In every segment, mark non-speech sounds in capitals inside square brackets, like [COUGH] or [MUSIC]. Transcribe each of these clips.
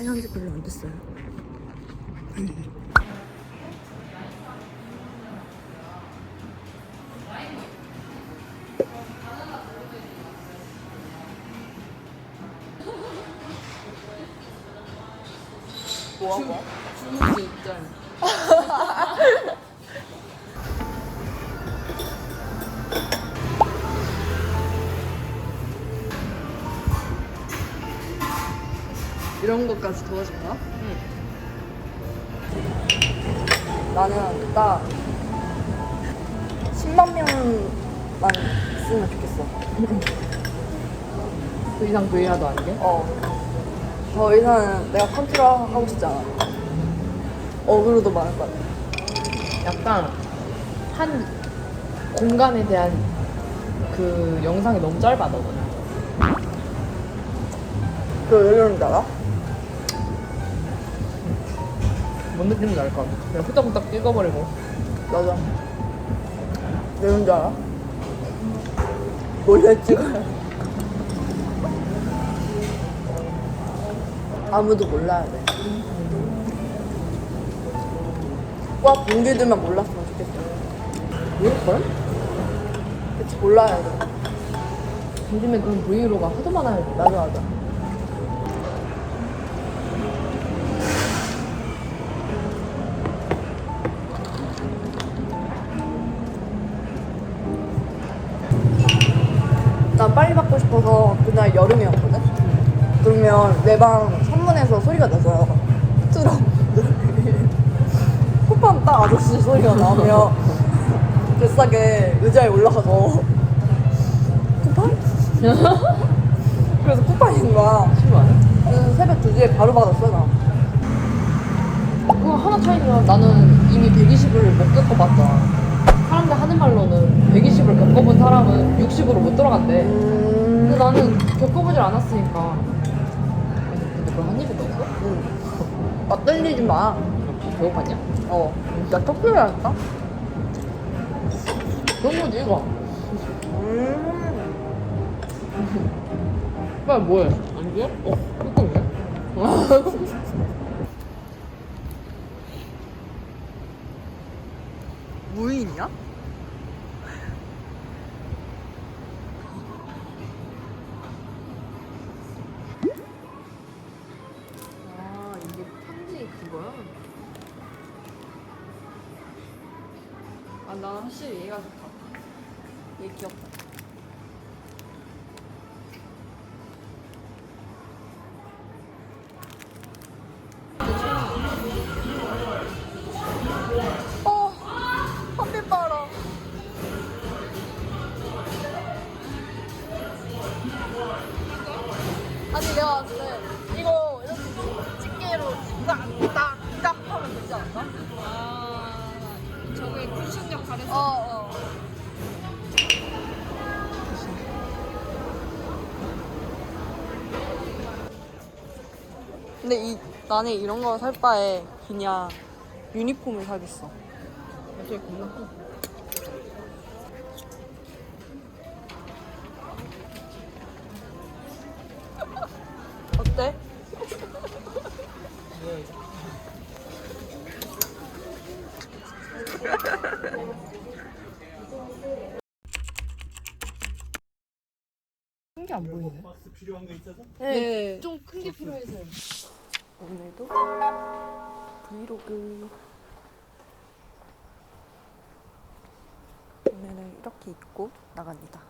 사용한 지 별로 안 됐어요. 뭐하고? 주문지 입장. 이런 것까지 도와준 거야? 나는 딱 10만 명만 있으면 좋겠어. 그 이상 그 이하도 아니게? 어. 더 이상은 내가 컨트롤 하고 싶지 않아. 어그로도 많을 것 같아. 약간 한 공간에 대한 그 영상이 너무 짧아 너는. 그왜 그런지 알아? 뭔것 같아. 그냥 후딱후딱 찍어버리고. 맞아. 왜 그런지 알아? 몰래 찍어야 아무도 몰라야 돼. 꽉 동기들만 몰랐으면 좋겠어. 그럴걸? 그치, 몰라야 돼. 요즘에 그런 브이로그가 하도 많아요. 맞아, 맞아. 빨리 받고 싶어서 그날 여름이었거든? 그러면 내방 선문에서 소리가 나서요. 트럭. 쿠팡 [LAUGHS] 딱 아저씨 소리가 나면 뱃싸게 의자에 올라가서 쿠팡? [LAUGHS] 그래서 쿠팡인 거야. 아니야? 그래서 새벽 2시에 바로 받았어, 나. 그거 하나 차이면 나는 이미 120을 못 겪어봤잖아. 사람들 하는 말로는 120을 겪어본 사람은 60으로 못 들어간대. 근데 음. 나는 겪어보질 않았으니까. 근데 그걸 한 입에 넣었어? 응. 막 떨리지 마. 배고팠냐? 어. 나 턱수라니까? 그런 거지, 이거. 음. 빨리 뭐해? 안 줘? 어, 뚜껑이네. [LAUGHS] 무인이야? 근데 이 나는 이런 거 살 바에 그냥 유니폼을 사겠어. 갑자기 겁나 커. 어때? 큰 게 안 보이네. 네. 좀 큰 게 필요해서. 오늘도 브이로그. 오늘은 이렇게 입고 나갑니다.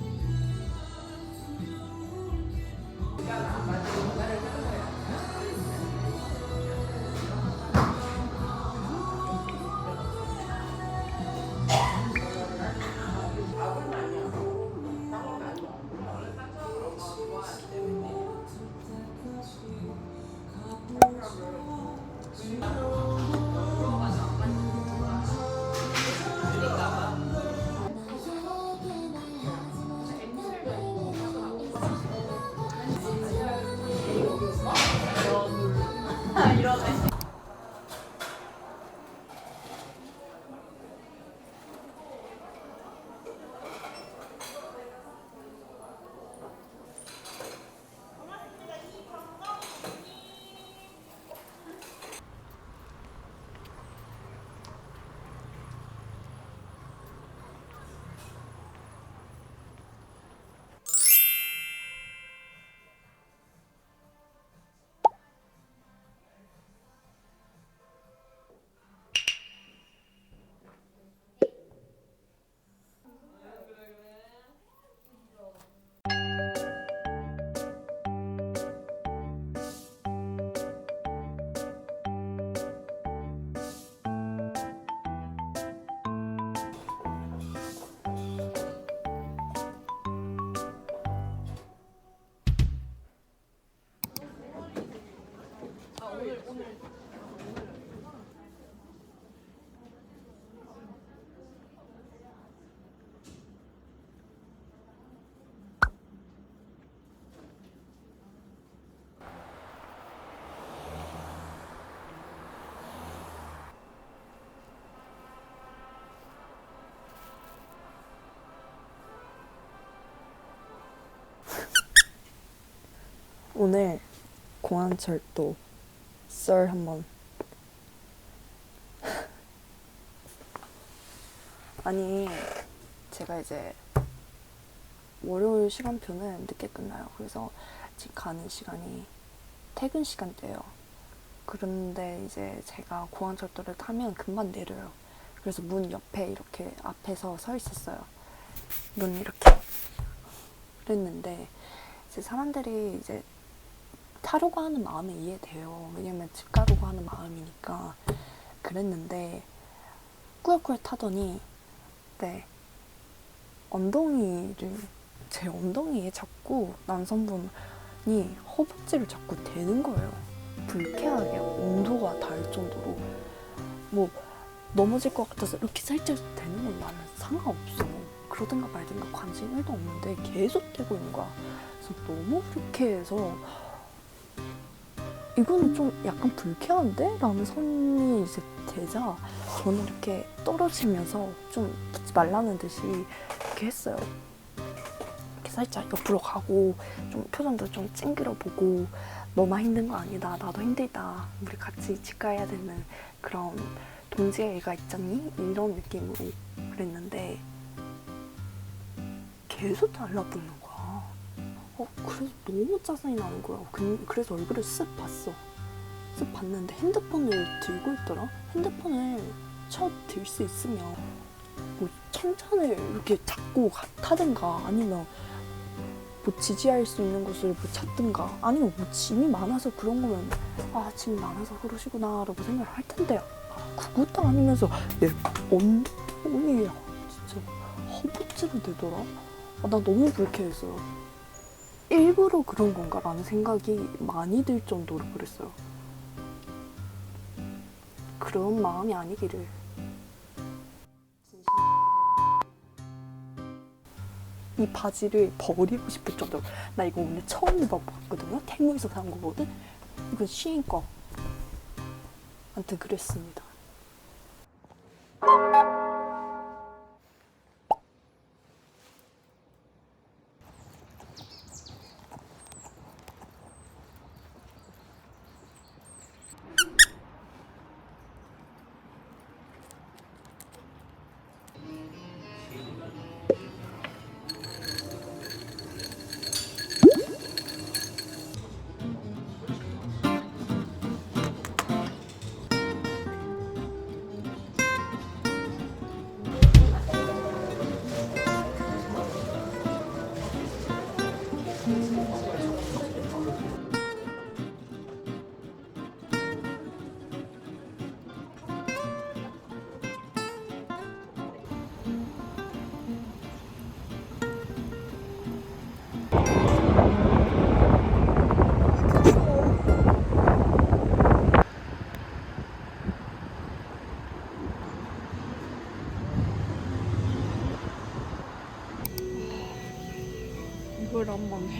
오늘 공항철도 썰 한번. [LAUGHS] 아니 제가 이제 월요일 시간표는 늦게 끝나요. 그래서 지금 가는 시간이 퇴근 시간대예요. 그런데 이제 제가 공항철도를 타면 금방 내려요. 그래서 문 옆에 이렇게 앞에서 서 있었어요. 문 이렇게. 그랬는데 이제 사람들이 이제 타려고 하는 마음은 이해돼요. 왜냐면 집 가려고 하는 마음이니까 그랬는데 꾸역꾸역 타더니 네 엉덩이를 제 엉덩이에 자꾸 남성분이 허벅지를 자꾸 대는 거예요. 불쾌하게 온도가 닿을 정도로 뭐 넘어질 것 같아서 이렇게 살짝 대는 건 나는 상관없어. 그러든가 말든가 관심 1도 없는데 계속 대고 있는 거야. 그래서 너무 불쾌해서 이거는 좀 약간 불쾌한데? 라는 선이 이제 되자 저는 이렇게 떨어지면서 좀 붙지 말라는 듯이 이렇게 했어요. 이렇게 살짝 옆으로 가고 좀 표정도 좀 찡그려 보고 너만 힘든 거 아니다. 나도 힘들다. 우리 같이 집 가야 되는 그런 동지애가 있잖니? 이런 느낌으로 그랬는데 계속 달라붙는. 어, 그래서 너무 짜증이 나는 거야. 그, 그래서 얼굴을 쓱 봤어. 쓱 봤는데 핸드폰을 들고 있더라. 핸드폰을 쳐들 수 있으면 뭐 천천히 이렇게 잡고 가- 타든가 아니면 뭐 지지할 수 있는 곳을 뭐 찾든가 아니면 뭐 짐이 많아서 그런 거면 아 짐이 많아서 그러시구나 라고 생각을 할 텐데 아, 그것도 아니면서 내 엉덩이에 진짜 허벅지로 되더라. 아, 나 너무 불쾌했어요. 일부러 그런 건가라는 생각이 많이 들 정도로 그랬어요. 그런 마음이 아니기를. 이 바지를 버리고 싶을 정도로 나 이거 오늘 처음 입어봤거든요. 테무에서 산 거거든. 이건 시인 거. 아무튼 그랬습니다.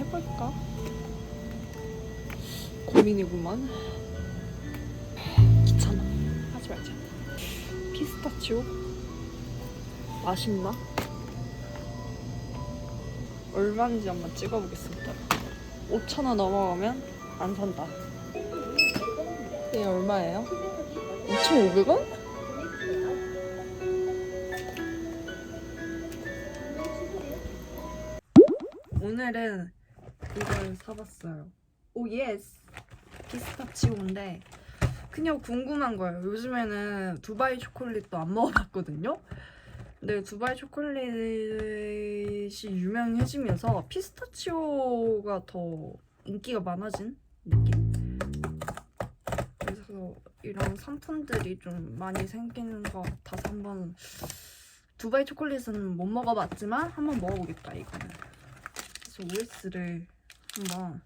해볼까? 고민이구만. 귀찮아. 하지 말자. 피스타치오? 맛있나? 얼마인지 한번 찍어보겠습니다. 5,000원 넘어가면 안 산다. 이게 얼마예요? 2,500원? 오늘은 이걸 사봤어요. 오 예스! 피스타치오인데 그냥 궁금한 거예요. 요즘에는 두바이 초콜릿도 안 먹어봤거든요. 근데 두바이 초콜릿이 유명해지면서 피스타치오가 더 인기가 많아진 느낌? 그래서 이런 상품들이 좀 많이 생기는 것 같아서 한번 두바이 초콜릿은 못 먹어봤지만 한번 먹어보겠다 이거는. 그래서 OS를 한번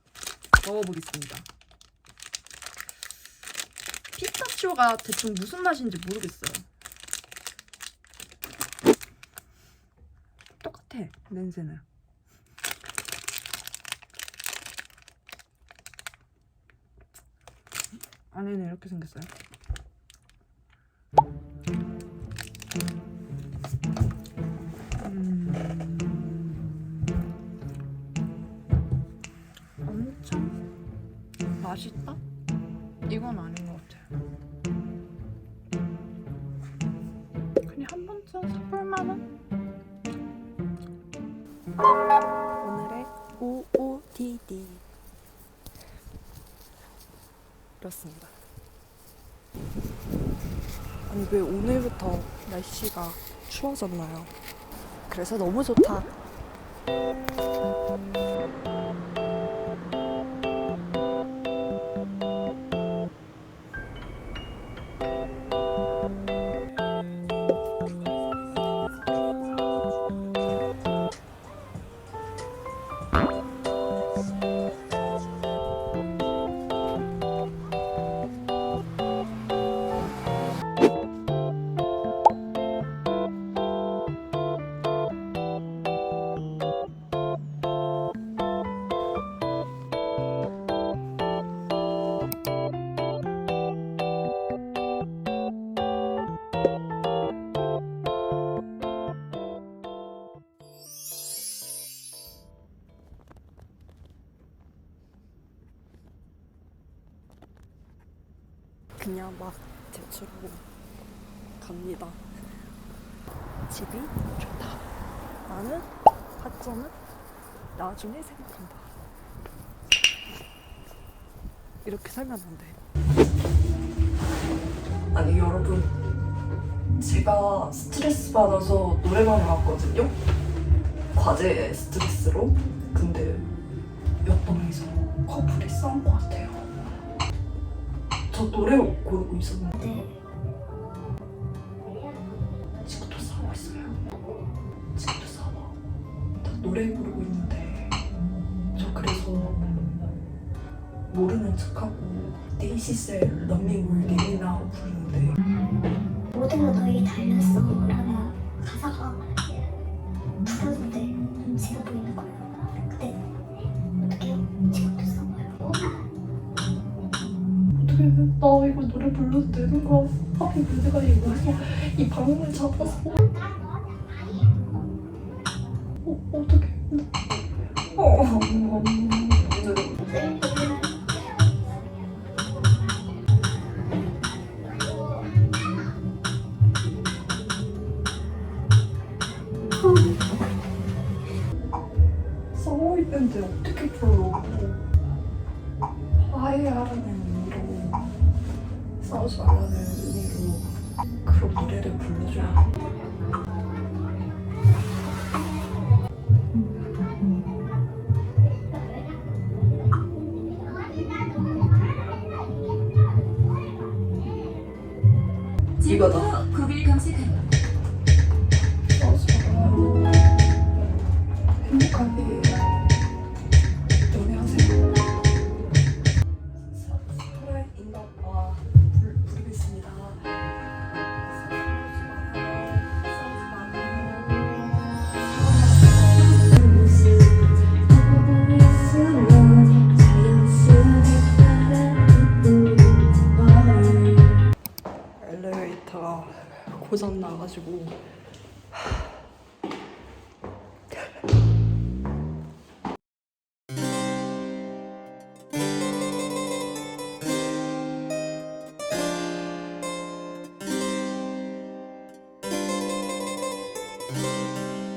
먹어보겠습니다. 피스타치오가 대충 무슨 맛인지 모르겠어요. 똑같아 냄새는. 안에는 이렇게 생겼어요. OOTD 이렇습니다. 아니 왜 오늘부터 날씨가 추워졌나요? 그래서 너무 좋다. 그냥 막 제출하고 갑니다. 집이 좋다. 나는 학점은 나중에 생각한다. 이렇게 살면 안 돼. 아니 여러분 제가 스트레스 받아서 노래방을 왔거든요 과제 스트레스로 근데 옆방에서 커플이 싸운 것 같아 요저 노래 고르고 있었는데. 지금도 싸우고 있어요. 지금도 싸워. 나 노래 부르고 있는데. 저 그래서 모르는 척하고 데이시셀 런닝 올 리미나 부르는데. 모든 걸 너에게 달렸어. 라는 가사가 부르는데 제가 보이는 거예요. 노래 불러도 되는 거야? 하필 내가 이거 이 방문을 잡았어 어, 어떡해. 어, 어, 어, 이거다 엘리